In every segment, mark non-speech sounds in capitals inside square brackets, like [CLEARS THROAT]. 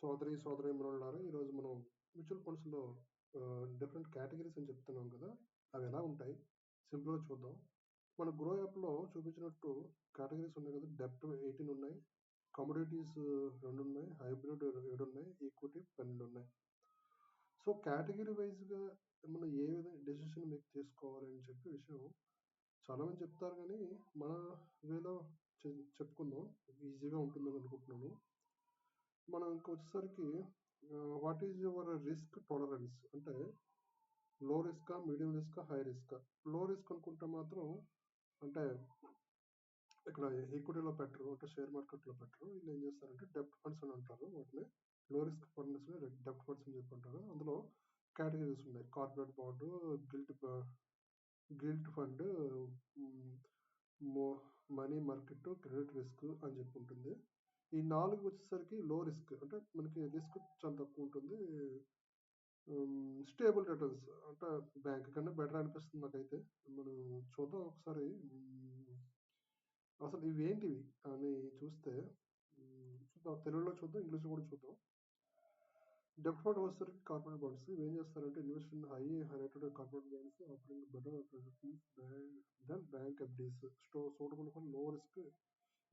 సోదరి సోదరి ఉన్నారా ఈరోజు మనం మ్యూచువల్ ఫండ్స్లో డిఫరెంట్ కేటగిరీస్ అని చెప్తున్నాం కదా అవి ఎలా ఉంటాయి? సింపుల్గా చూద్దాం. మన గ్రో యాప్లో చూపించినట్టు కేటగిరీస్ ఉన్నాయి కదా డెప్ట్ ఎయిటీన్ ఉన్నాయి కమోడిటీస్ రెండు ఉన్నాయి హైబ్రిడ్ ఏడు ఉన్నాయి ఈక్విటీ పన్నెండు ఉన్నాయి. సో కేటగిరీ వైజ్గా మనం ఏ విధంగా డెసిషన్ మేక్ చేసుకోవాలని చెప్పి విషయం చాలామంది చెప్తారు కానీ మన వేలో చె- చెప్పుకుందాం. ఈజీగా ఉంటుందని అనుకుంటున్నాను. మనం ఇంకొచ్చేసరికి what is your risk tolerance అంటే low risk medium risk high రిస్క్లో risk అనుకుంటే మాత్రం అంటే ఇక్కడ ఈక్విటీలో పెట్టరు అంటే షేర్ మార్కెట్లో పెట్టరు. వీళ్ళు ఏం చేస్తారంటే డెప్ట్ ఫండ్స్ అని అంటారు వాటిని. లో రిస్క్ ఫండ్స్ డెప్ట్ ఫండ్స్ అని చెప్పి అంటారు. అందులో కేటగిరీస్ ఉన్నాయి. Corporate bond gilt gilt fund money market credit risk అని చెప్పి ఉంటుంది. ఈ నాలుగు వచ్చేసరికి లో రిస్క్ అంటే మనకి రిస్క్ చాలా తక్కువ ఉంటుంది. స్టేబుల్ రిటర్న్స్ అంటే బ్యాంక్ కన్నా బెటర్ అనిపిస్తుంది నాకైతే. మనం చూద్దాం ఒకసారి. అసలు ఇవి ఏంటివి అని చూస్తే చూద్దాం. తెలుగులో చూద్దాం ఇంగ్లీష్లో కూడా చూద్దాం. డెప్ట్ ఫండ్ వచ్చేసరికి కార్పొరేట్ బాండ్స్ ఇవి ఏం చేస్తారంటే invest in high rated corporate bonds offering better than bank FDs so suitable for low risk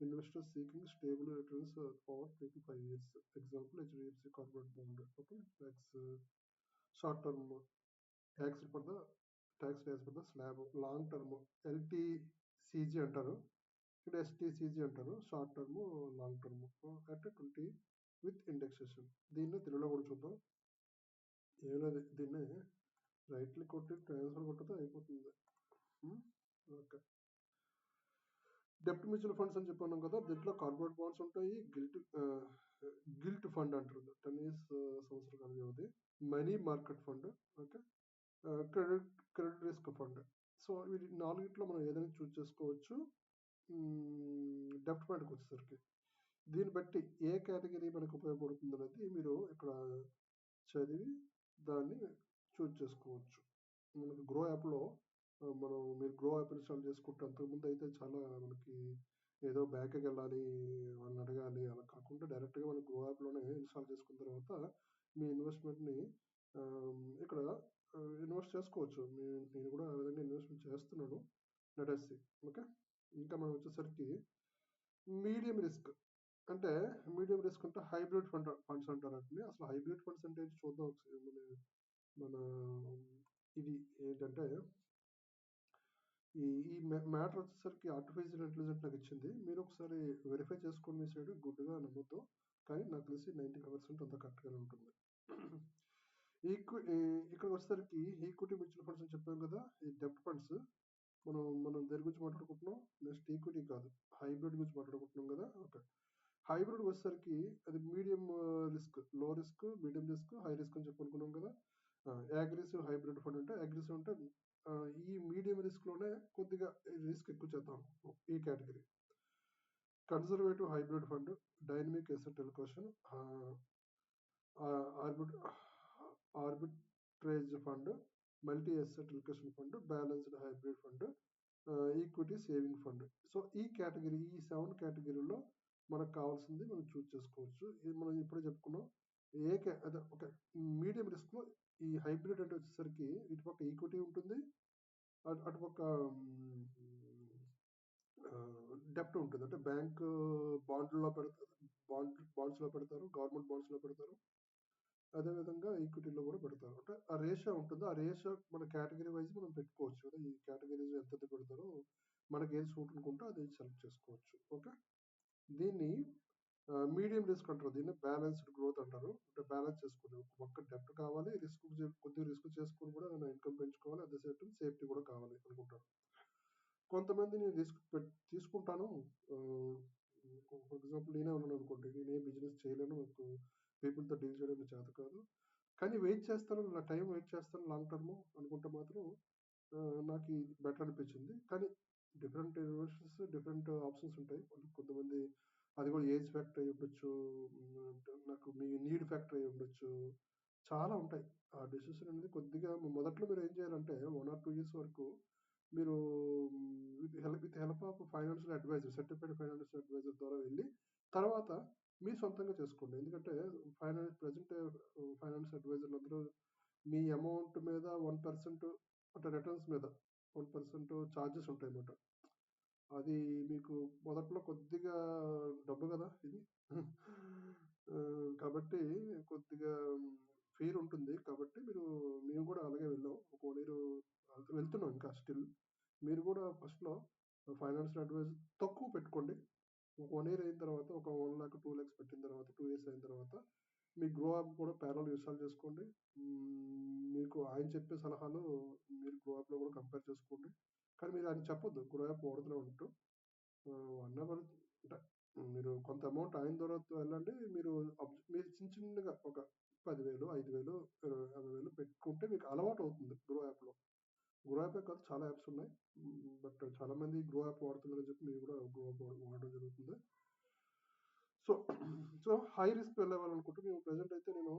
investors seeking stable returns over three to five years example HDFC corporate bond okay tax short term tax for the tax tax for the slab long term LTCG అంటారు. ఇక్కడ STCG అంటారు short term long term at twenty with indexation దీన్ని తెలుగులో కూడా చూద్దాం. ఏం లేదు దీన్ని రైట్లు కొట్టి ట్రాన్స్ఫర్ కొట్టితే అయిపోతుంది. ఓకే డెప్ట్ మ్యూచువల్ ఫండ్స్ అని చెప్పన్నాం కదా దీంట్లో కార్పొరేట్ బాండ్స్ ఉంటాయి గిల్ట్ గిల్ట్ ఫండ్ అంటారు టెన్ ఇయర్స్ సంవత్సరాల కాల వ్యవధి money market fund okay credit credit risk fund. So వీటి నాలుగిట్లో మనం ఏదైనా చూస్ చేసుకోవచ్చు. డెప్ట్ ఫండ్కి వచ్చేసరికి దీన్ని బట్టి ఏ కేటగిరీ మనకు ఉపయోగపడుతుంది అనేది మీరు ఇక్కడ చదివి దాన్ని చూస్ చేసుకోవచ్చు. మనకు గ్రో యాప్లో మనం మీరు గ్రో యాప్ ఇన్స్టాల్ చేసుకుంటే అంతకుముందు అయితే చాలా మనకి ఏదో బ్యాంక్కి వెళ్ళాలి వాళ్ళని అడగాలి. అలా కాకుండా డైరెక్ట్గా మన గ్రో యాప్లోనే ఇన్స్టాల్ చేసుకున్న తర్వాత మీ ఇన్వెస్ట్మెంట్ని ఇక్కడ ఇన్వెస్ట్ చేసుకోవచ్చు. నేను కూడా ఆ విధంగా ఇన్వెస్ట్మెంట్ చేస్తున్నాను. Let's see okay? ఇంకా మనం వచ్చేసరికి మీడియం రిస్క్. అంటే మీడియం రిస్క్ అంటే హైబ్రిడ్ ఫండ్ ఫండ్స్ అంటారు అండి అసలు హైబ్రిడ్ ఫండ్స్ అంటే చూద్దాం ఒకసారి. మన ఇది ఏంటంటే ఈ ఈ మ్యాటర్ వచ్చేసరికి ఆర్టిఫిషియల్ ఇంటెలిజెంట్ నాకు ఇచ్చింది. మీరు ఒకసారి వెరిఫై చేసుకొని మీ సైడ్ గుడ్గా నమ్మొద్దు. కానీ నాకు తెలిసి నైంటీ ఫైవ్ పర్సెంట్ అంతా కరెక్ట్గానే ఉంటుంది. ఈక్వి ఇక్కడ వచ్చేసరికి ఈక్విటీ మ్యూచువల్ ఫండ్స్ అని చెప్పాం కదా ఈ డెప్ట్ ఫండ్స్. మనం మనం దేని గురించి మాట్లాడుకుంటున్నాం? నెక్స్ట్ ఈక్విటీ కాదు హైబ్రిడ్ గురించి మాట్లాడుకుంటున్నాం కదా. ఓకే. హైబ్రిడ్ వచ్చేసరికి అది medium రిస్క్లో risk medium risk high risk అని చెప్పనుకున్నాం కదా. అగ్రెసివ్ హైబ్రిడ్ ఫండ్ అంటే అగ్రెసివ్ అంటే ఈ మీడియం రిస్క్లోనే కొద్దిగా రిస్క్ ఎక్కువ చేద్దాం ఈ category. Conservative hybrid fund dynamic asset allocation arbit arbitrage fund multi asset allocation fund balanced hybrid fund equity saving fund. So ఈ కేటగిరీ ఈ సెవెన్ కేటగిరీలో మనకు కావాల్సింది మనం చూస్ చేసుకోవచ్చు. ఇది మనం ఇప్పుడే చెప్పుకున్నాం. ఏ అదే ఒక మీడియం రిస్క్లో ఈ హైబ్రిడ్ అంటే వచ్చేసరికి ఇటుపక్క ఈక్విటీ ఉంటుంది. అటు అటుపక్క డెప్ట్ ఉంటుంది. అంటే బ్యాంక్ బాండ్లో పెడతారు బాండ్ బాండ్స్లో పెడతారు గవర్నమెంట్ బాండ్స్లో పెడతారు. అదేవిధంగా ఈక్విటీలో కూడా పెడతారు. అంటే ఆ రేషియో ఉంటుంది. ఆ రేషియో మన కేటగిరీ వైజ్ మనం పెట్టుకోవచ్చు కదా. ఈ కేటగిరీస్ ఎంత ఎంత పెడతారో మనకి ఏది సూట్ అనుకుంటే అది సెలెక్ట్ చేసుకోవచ్చు. ఓకే? దీన్ని మీడియం రిస్క్ అంటారు. దీన్ని బ్యాలెన్స్డ్ గ్రోత్ అంటారు. అంటే బ్యాలెన్స్ చేసుకుని ఒక పక్క డెప్ట్ కావాలి. రిస్క్ కొద్దిగా రిస్క్ చేసుకుని కూడా నా ఇన్కమ్ పెంచుకోవాలి. At the same time safety కూడా కావాలి అనుకుంటాను కొంతమంది నేను రిస్క్ తీసుకుంటాను. ఫర్ ఎగ్జాంపుల్ నేనే ఉన్నాను అనుకోండి. నేను ఏ బిజినెస్ చేయలేను. నాకు పీపుల్తో డీల్ చేయడం చేత కాదు. కానీ వెయిట్ చేస్తాను. నా టైం వెయిట్ చేస్తాను లాంగ్ టర్మ్ అనుకుంటే మాత్రం నాకు బెటర్ అనిపించింది. కానీ డిఫరెంట్ యూనివర్సిటీస్ డిఫరెంట్ ఆప్షన్స్ ఉంటాయి. కొంతమంది అది కూడా ఏజ్ ఫ్యాక్టర్ అయి ఉండొచ్చు నాకు మీ నీడ్ ఫ్యాక్టర్ అయి ఉండొచ్చు చాలా ఉంటాయి ఆ డెసిషన్ అనేది కొద్దిగా మొదట్లో మీరు ఏం చేయాలంటే వన్ ఆర్ టూ ఇయర్స్ వరకు మీరు with help with help of financial advisor certified financial advisor ద్వారా వెళ్ళి తర్వాత మీరు సొంతంగా చేసుకోండి. ఎందుకంటే ఫైనాన్స్ ప్రజెంట్ ఫైనాన్స్ అడ్వైజర్లు అందరూ మీ అమౌంట్ మీద వన్ పర్సెంట్ అంటే రిటర్న్స్ మీద 1% చార్జెస్ ఉంటాయన్నమాట. అది మీకు మొదట్లో కొద్దిగా డబ్బు కదా ఇది. కాబట్టి కొద్దిగా ఫీల్ ఉంటుంది. కాబట్టి మీరు మేము కూడా అలాగే వెళ్ళాం. ఒక 1 ఇయర్ వెళ్తున్నాం ఇంకా స్టిల్. మీరు కూడా ఫస్ట్‌లో ఫైనాన్షియల్ అడ్వైజ్ తక్కువ పెట్టుకోండి. ఒక 1 ఇయర్ అయిన తర్వాత ఒక 1,00,000, 2,00,000 పెట్టిన తర్వాత 2 ఇయర్స్ అయిన తర్వాత మీ గ్రో అప్ కూడా ప్యారలల్ ఇన్‌స్టాల్ చేసుకోండి. హ్మ్. మీకు ఆయన చెప్పే సలహాలు మీరు గ్రో అప్‌లో కూడా కంపేర్ చేసుకోండి. కానీ మీరు అది చెప్పొద్దు గ్రో యాప్ వాడుతున్నామంటూ. ఆహ్, 1 అవర్ అంటే మీరు కొంత అమౌంట్ ఆయన తర్వాత వెళ్ళండి. మీరు మీరు చిన్న చిన్నగా ఒక పదివేలు ఐదు వేలు యాభై వేలు పెట్టుకుంటే మీకు అలవాటు అవుతుంది గ్రో యాప్‌లో. గ్రో యాపే కాదు చాలా యాప్స్ ఉన్నాయి. బట్ చాలామంది గ్రో యాప్ వాడుతున్నారని చెప్పి మీరు కూడా గ్రో యాప్ వాడడం జరుగుతుంది. సో, సో హై రిస్క్ వెళ్ళేవాళ్ళనుకుంటే మేము ప్రెజెంట్ అయితే నేను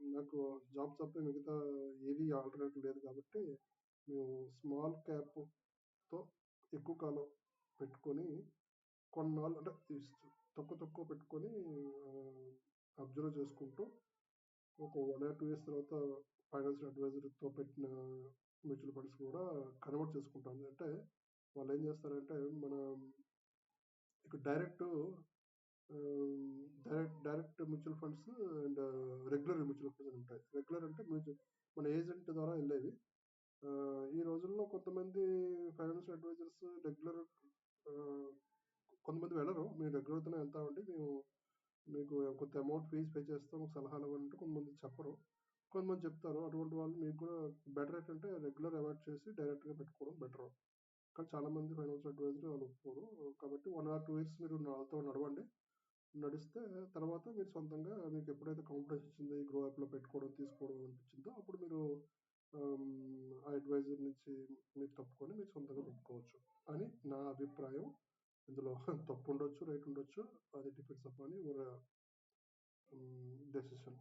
నాకు జాబ్ తప్ప మిగతా ఏది ఆల్టర్‌నేటివ్ లేదు కాబట్టి మేము స్మాల్ క్యాప్‌తో ఎక్కువ కాలం పెట్టుకొని కొన్నాళ్ళు అంటే తక్కువ తక్కువ పెట్టుకొని అబ్జర్వ్ చేసుకుంటూ ఒక వన్ ఆర్ టూ ఇయర్స్ తర్వాత ఫైనాన్షియల్ అడ్వైజర్‌తో పెట్టిన మ్యూచువల్ ఫండ్స్ కూడా కన్వర్ట్ చేసుకుంటాం. అంటే వాళ్ళు ఏం చేస్తారంటే మన ఇక్కడ direct direct direct mutual funds and regular mutual funds అని ఉంటాయి. రెగ్యులర్ అంటే మ్యూచువల్ మన ఏజెంట్ ద్వారా వెళ్ళేవి. ఆహ్, ఈ రోజుల్లో కొంతమంది ఫైనాన్షియల్ అడ్వైజర్స్ రెగ్యులర్ ఆహ్, కొంతమంది వెళ్ళరు. మేము రెగ్యులర్‌తోనే వెళ్తామండి. మేము మీకు కొంత అమౌంట్ ఫీజ్ పే చేస్తాం. సలహాలు ఇవ్వండి కొంతమంది చెప్పరు. కొంతమంది చెప్తారు. అటువంటి వాళ్ళు మీకు కూడా బెటర్ ఏంటంటే రెగ్యులర్ అవాయిడ్ చేసి డైరెక్ట్‌గా పెట్టుకోవడం బెటరు. కానీ చాలామంది ఫైనాన్షియల్ అడ్వైజర్ వాళ్ళు ఒప్పుకోరు. కాబట్టి 1 ఆర్ 2 ఇయర్స్ మీరు నాతో నడవండి. నడిస్తే తర్వాత మీరు సొంతంగా మీకు ఎప్పుడైతే కాన్ఫిడెన్స్ వచ్చిందో ఈ గ్రో యాప్‌లో పెట్టుకోవడం, తీసుకోవడం అనిపించిందో అప్పుడు మీరు ఆ అడ్వైజర్ నుంచి మీరు తప్పుకొని మీరు సొంతంగా పెట్టుకోవచ్చు అని నా అభిప్రాయం. ఇందులో [LAUGHS] తప్పు ఉండొచ్చు, రైట్ ఉండొచ్చు. అది depends upon your hmm, decision.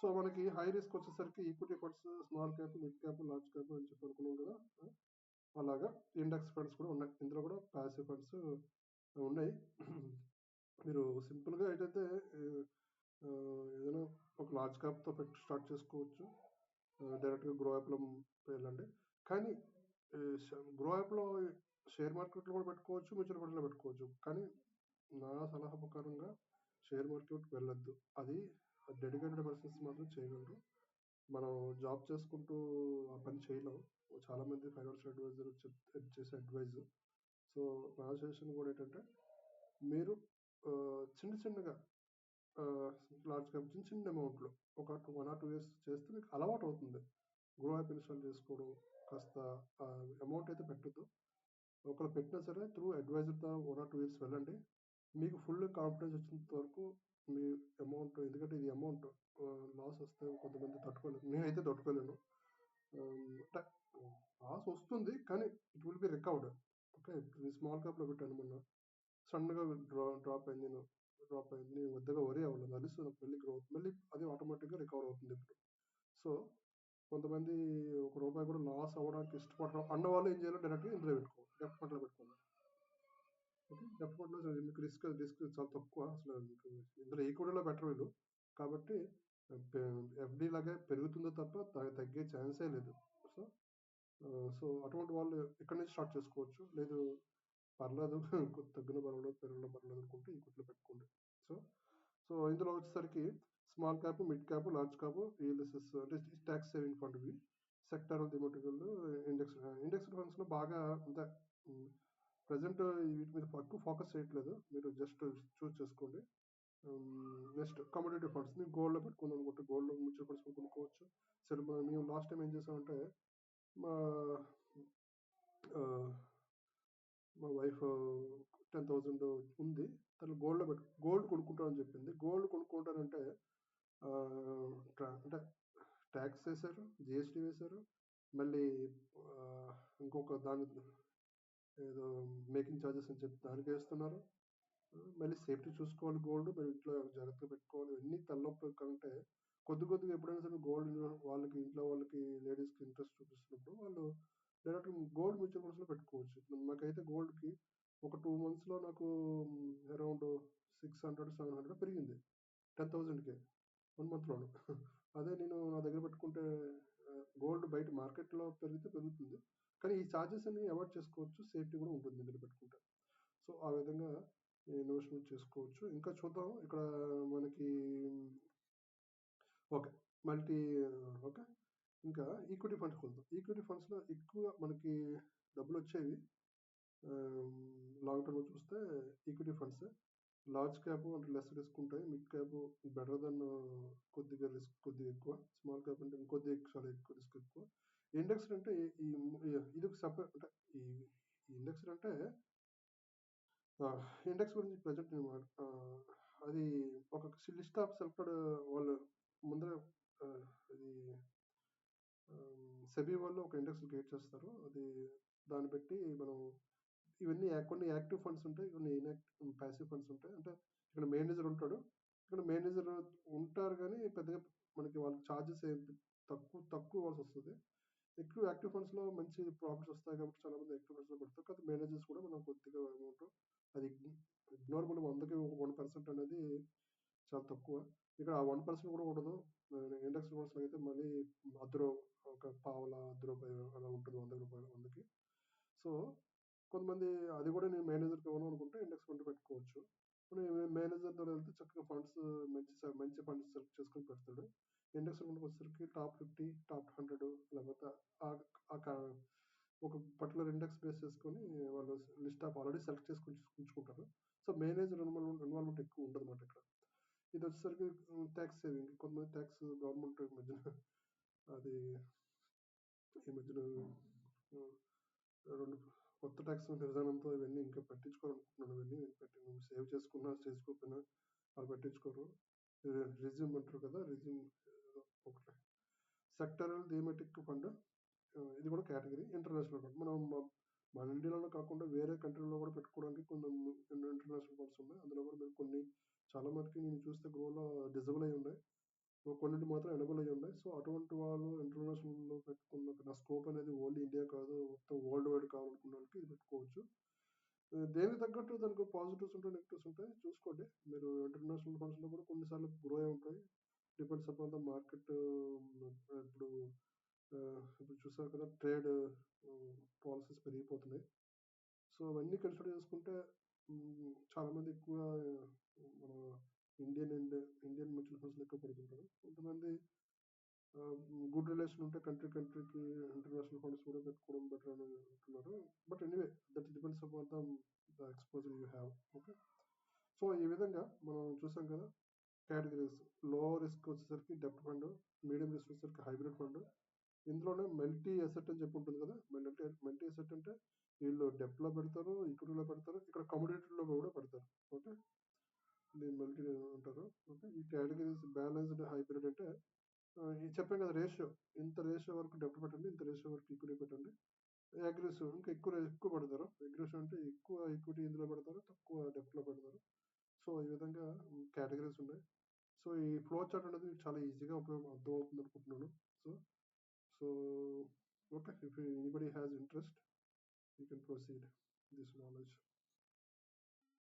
So, మనకి హై రిస్క్ వచ్చేసరికి equity funds, small cap, mid cap, large cap అని చెప్పి అనుకున్నాం కదా! అలాగా ఇండెక్స్ ఫండ్స్ కూడా ఉన్నాయి. ఇందులో కూడా పాసివ్ ఫండ్స్ ఉన్నాయి. [CLEARS THROAT] మీరు సింపుల్‌గా ఏంటంటే ఏదైనా ఒక లార్జ్ క్యాప్‌తో పెట్టి స్టార్ట్ చేసుకోవచ్చు. డైరెక్ట్‌గా గ్రో యాప్‌లో వెళ్ళండి. కానీ గ్రో యాప్‌లో షేర్ మార్కెట్‌లో కూడా పెట్టుకోవచ్చు. మ్యూచువల్ ఫండ్లో పెట్టుకోవచ్చు. కానీ నా సలహా ప్రకారంగా షేర్ మార్కెట్‌కి వెళ్ళొద్దు. అది డెడికేటెడ్ పర్సన్స్ మాత్రం చేయగలరు. మనం జాబ్ చేసుకుంటూ ఆ పని చేయలేము చాలామంది ఫైనాన్షియల్ అడ్వైజర్ చేసే అడ్వైజ్ సో, నా సజెషన్ కూడా ఏంటంటే మీరు చిన్న చిన్నగా లార్జ్ క్యాప్ చిన్న చిన్న అమౌంట్‌లో ఒక 1 ఆర్ టూ ఇయర్స్ చేస్తే మీకు అలవాటు అవుతుంది గ్రో యాప్ ఇన్‌స్టాల్ చేసుకోవడం కాస్త అమౌంట్ అయితే పెట్టద్దు ఒకవేళ పెట్టినా సరే త్రూ అడ్వైజర్‌తో వన్ ఆర్ టూ ఇయర్స్ వెళ్ళండి. మీకు ఫుల్ కాన్ఫిడెన్స్ వచ్చినంత వరకు మీ అమౌంట్ ఎందుకంటే ఇది అమౌంట్ లాస్ వస్తే కొంతమంది తట్టుకోలేరు. నేనైతే తట్టుకోలేను. అంటే లాస్ వస్తుంది. కానీ it will be recovered. Okay. Small క్యాప్‌లో పెట్టాను మొన్న. సడన్గా డ్రా డ్రాప్ అయింది. నేను డ్రాప్ అయింది. పెద్దగా వరీ అవ్వలేదు. తెలుసు మళ్ళీ గ్రోత్ మళ్ళీ అది ఆటోమేటిక్‌గా రికవర్ అవుతుంది ఇప్పుడు. సో, కొంతమంది ఒక రూపాయి కూడా లాస్ అవ్వడానికి ఇష్టపడడం అన్నవాళ్ళు ఏం చేయాలో డైరెక్ట్‌గా ఇందులో పెట్టుకోవాలి. డెబ్ట్ ఫండ్‌లో పెట్టుకోండి. ఓకే. డెబ్ట్ ఫండ్‌లో మీకు రిస్క్ రిస్క్ చాలా తక్కువ. అసలు మీకు ఇందులో ఈక్విటీలో బెటర్ వీళ్ళు. కాబట్టి ఎఫ్డీ ఎఫ్‌డి పెరుగుతుందో తప్ప తగ్గే ఛాన్సే లేదు. సో, సో అటువంటి వాళ్ళు ఇక్కడి నుంచి స్టార్ట్ చేసుకోవచ్చు. లేదు పర్లేదు [LAUGHS] తగ్గిన పర్వాలేదు, పెరిగినా పర్లేదు అనుకుంటే ఈక్విటీలో పెట్టుకోండి. సో, సో ఇందులో వచ్చేసరికి small cap, mid cap, large cap, ELSS అంటే టాక్స్ సేవింగ్ ఫండ్ ఇవి. సెక్టారల్ థిమాటికల్ ఇండెక్స్ ఇండెక్స్ ఫండ్స్‌లో బాగా అంటే ప్రజెంట్ వీటి మీద ఎక్కువ ఫోకస్ చేయట్లేదు. మీరు జస్ట్ చూజ్ చేసుకోండి. నెక్స్ట్ కమోడిటీ ఫండ్స్ మీరు గోల్డ్‌లో పెట్టుకుందామనుకుంటే గోల్డ్‌లో మ్యూచువల్ ఫండ్స్ కొనుక్కోవచ్చు. సరే మేము లాస్ట్ టైం ఏం చేసామంటే మా మా వైఫ్ 10,000 ఉంది. తను గోల్డ్‌లో పెట్టు గోల్డ్ కొనుక్కుంటానని చెప్పింది. గోల్డ్ కొనుక్కుంటానంటే అంటే ట్యాక్స్ వేశారు జిఎస్టీ వేశారు. మళ్ళీ ఇంకొక దాని ఏదో మేకింగ్ చార్జెస్ అని చెప్పి దానికేస్తున్నారు. వేస్తున్నారు మళ్ళీ సేఫ్టీ చూసుకోవాలి గోల్డ్. మరి ఇంట్లో జాగ్రత్తగా పెట్టుకోవాలి. ఇవన్నీ తలనొప్పి కంటే కొద్ది కొద్దిగా ఎప్పుడైనా సరే గోల్డ్ వాళ్ళకి ఇంట్లో వాళ్ళకి లేడీస్‌కి ఇంట్రెస్ట్ చూపిస్తున్నప్పుడు వాళ్ళు డైరెక్ట్‌గా గోల్డ్ మ్యూచువల్ ఫండ్స్‌లో పెట్టుకోవచ్చు. మాకైతే గోల్డ్‌కి ఒక టూ మంత్స్లో నాకు around six hundred seven hundred పెరిగింది. టెన్ థౌజండ్కే వన్ మంత్లోను. అదే నేను నా దగ్గర పెట్టుకుంటే గోల్డ్ బయట మార్కెట్లో పెరిగితే పెరుగుతుంది. కానీ ఈ ఛార్జెస్ అన్ని అవాయిడ్ చేసుకోవచ్చు. సేఫ్టీ కూడా ఉంటుంది దగ్గర పెట్టుకుంటే. సో ఆ విధంగా ఇన్వెస్ట్మెంట్ చేసుకోవచ్చు. ఇంకా చూద్దాం. ఇక్కడ మనకి ఓకే. Multi okay. ఇంకా ఈక్విటీ ఫండ్స్ వెళ్దాం ఈక్విటీ ఫండ్స్లో ఎక్కువ మనకి డబ్బులు వచ్చేవి లాంగ్ టర్మ్ చూస్తే ఈక్విటీ ఫండ్స్ లార్జ్ క్యాప్ అంటే లెస్ రిస్క్ ఉంటాయి. మిడ్ క్యాప్ బెటర్ దెన్ కొద్దిగా రిస్క్ కొద్దిగా ఎక్కువ. స్మాల్ క్యాప్ అంటే ఇంకొద్ది చాలా ఎక్కువ రిస్క్ ఎక్కువ. ఇండెక్స్ అంటే ఈ ఇది ఒక సపరేట్ అంటే ఈ ఇండెక్స్ అంటే ఇండెక్స్ గురించి ప్రజెంట్ నేను అది ఒక లిస్ట్ ఆఫ్ సెలెక్టెడ్ వాళ్ళు ముందర ఇది సెబీ వాళ్ళు ఒక ఇండెక్స్ క్రియేట్ చేస్తారు. అది దాన్ని బట్టి మనం ఇవన్నీ కొన్ని యాక్టివ్ ఫండ్స్ ఉంటాయి కొన్ని ఇన్యాక్టివ్ ప్యాసివ్ ఫండ్స్ ఉంటాయి. అంటే ఇక్కడ మేనేజర్ ఉంటాడు. ఇక్కడ మేనేజర్ ఉంటారు కానీ పెద్దగా మనకి వాళ్ళకి ఛార్జెస్ తక్కువ తక్కువ ఇవ్వాల్సి వస్తుంది. ఎక్కువ యాక్టివ్ ఫండ్స్లో మంచి ప్రాఫిట్స్ వస్తాయి కాబట్టి చాలా మంది యాక్టివ్ ఫండ్స్లో పెడతారు. కానీ మేనేజర్స్ కూడా మనం కొద్దిగా అమౌంట్ అది ఇగ్నోరబుల్ వందకి వన్ పర్సెంట్ అనేది చాలా తక్కువ. ఇక్కడ ఆ వన్ పర్సెంట్ కూడా ఉండదు. ఇండెక్స్ ఫండ్స్లో అయితే మళ్ళీ అర్ధ ఒక పావల అర్ధ రూపాయలు అలా ఉంటుంది వంద రూపాయలు వందకి. సో కొంతమంది అది కూడా నేను మేనేజర్కి ఇవ్వను అనుకుంటే ఇండెక్స్ ఫండ్ పెట్టుకోవచ్చు. మేనేజర్ ద్వారా వెళ్తే చక్కగా ఫండ్స్ మంచి మంచి ఫండ్స్ సెలెక్ట్ చేసుకొని పెడతాడు. ఇండెక్స్ ఫండ్కి వచ్చేసరికి టాప్ ఫిఫ్టీ టాప్ హండ్రెడ్ లేకపోతే ఆ- కా- ఒక పర్టికులర్ ఇండెక్స్ బేస్ చేసుకొని వాళ్ళు లిస్ట్ ఆఫ్ ఆల్రెడీ సెలెక్ట్ చేసుకొని ఉంచుకుంటారు సో మేనేజర్ ఇన్వాల్వ్మెంట్ ఇన్వాల్వ్మెంట్ ఎక్కువ ఉండదు అనమాట ఇక్కడ. ఇది వచ్చేసరికి ట్యాక్స్ సేవింగ్. కొంతమంది ట్యాక్స్ గవర్నమెంట్ మధ్యన అది ఈ మధ్యన రెండు కొత్త ట్యాక్స్ విధానంతో ఇవన్నీ ఇంకా పట్టించుకోవాలనుకుంటున్నాను. ఇవన్నీ పెట్టి సేవ్ చేసుకున్నా చేసుకోకపోయినా వాళ్ళు పట్టించుకోరు. రిజ్యూమ్ అంటారు కదా రిజ్యూమ్ ఒకటి. సెక్టరల్ థీమెటిక్ ఫండ్ ఇది కూడా కేటగిరీ ఇంటర్నేషనల్ ఫండ్ మనం మన ఇండియాలో కాకుండా వేరే కంట్రీలో కూడా పెట్టుకోవడానికి కొన్ని ఇంటర్నేషనల్ ఫండ్స్ ఉన్నాయి. అందులో కూడా మీరు కొన్ని చాలా మటుకి నేను చూస్తే గ్రోలో డిజబుల్ అయి ఉన్నాయి. కొన్నింటి మాత్రం ఎనబుల్ అయి ఉన్నాయి సో అటువంటి వాళ్ళు ఇంటర్నేషనల్లో పెట్టుకున్న నా స్కోప్ అనేది ఓన్లీ ఇండియా కాదు మొత్తం వరల్డ్ వైడ్ కావాలనుకున్న వాళ్ళకి ఇది పెట్టుకోవచ్చు. దేనికి తగ్గట్టు దానికి పాజిటివ్స్ ఉంటాయి నెగిటివ్స్ ఉంటాయి చూసుకోండి. మీరు ఇంటర్నేషనల్ ఫండ్స్లో కూడా కొన్నిసార్లు గ్రో అయి ఉంటాయి. డిపెండ్స్ అపాన్ ద మార్కెట్ ఇప్పుడు ఇప్పుడు చూసారు కదా ట్రేడ్ పాలసీస్ పెరిగిపోతున్నాయి. సో అవన్నీ కన్సిడర్ చేసుకుంటే చాలామంది ఎక్కువ మన Indian and Indian mutual funds లెక్క పడుతుంటారు. కొంతమంది గుడ్ రిలేషన్ ఉంటే కంట్రీ కంట్రీకి ఇంటర్నేషనల్ ఫండ్స్ కూడా పెట్టుకోవడం బెటర్ అని అంటున్నారు. But anyway that depends upon the exposure you have okay? So ఈ విధంగా మనం చూసాం కదా కేటగిరీస్. లో రిస్క్ వచ్చేసరికి డెప్ట్ ఫండ్ మీడియం రిస్క్ వచ్చేసరికి హైబ్రిడ్ ఫండ్. ఇందులోనే మల్టీ అసెట్ అని చెప్పి ఉంటుంది కదా మల్టీ మల్టీ అసెట్ అంటే వీళ్ళు డెప్ట్లో పెడతారు ఈక్విటీలో పెడతారు ఇక్కడ కమోడిటీలో కూడా పెడతారు ఓకే? దీన్ని మల్టీ అంటారు ఓకే ఈ కేటగిరీస్ బ్యాలెన్స్డ్ హైబ్రిడ్ అంటే చెప్పాం కదా రేషియో ఇంత రేషియో వరకు డెప్ట్ పెట్టండి ఇంత రేషియో వరకు ఈక్విటీ పెట్టండి. అగ్రెసివ్ ఇంకా ఎక్కువ ఎక్కువ పెడతారు. అగ్రెసివ్ అంటే ఎక్కువ ఈక్విటీ ఇందులో పెడతారు తక్కువ డెప్ట్లో పెడతారు. సో ఈ విధంగా కేటగిరీస్ ఉన్నాయి. సో ఈ ఫ్లో చార్ట్ అనేది చాలా ఈజీగా ఉపయోగం అర్థమవుతుంది అనుకుంటున్నాను. So so okay if anybody has interest you can proceed this knowledge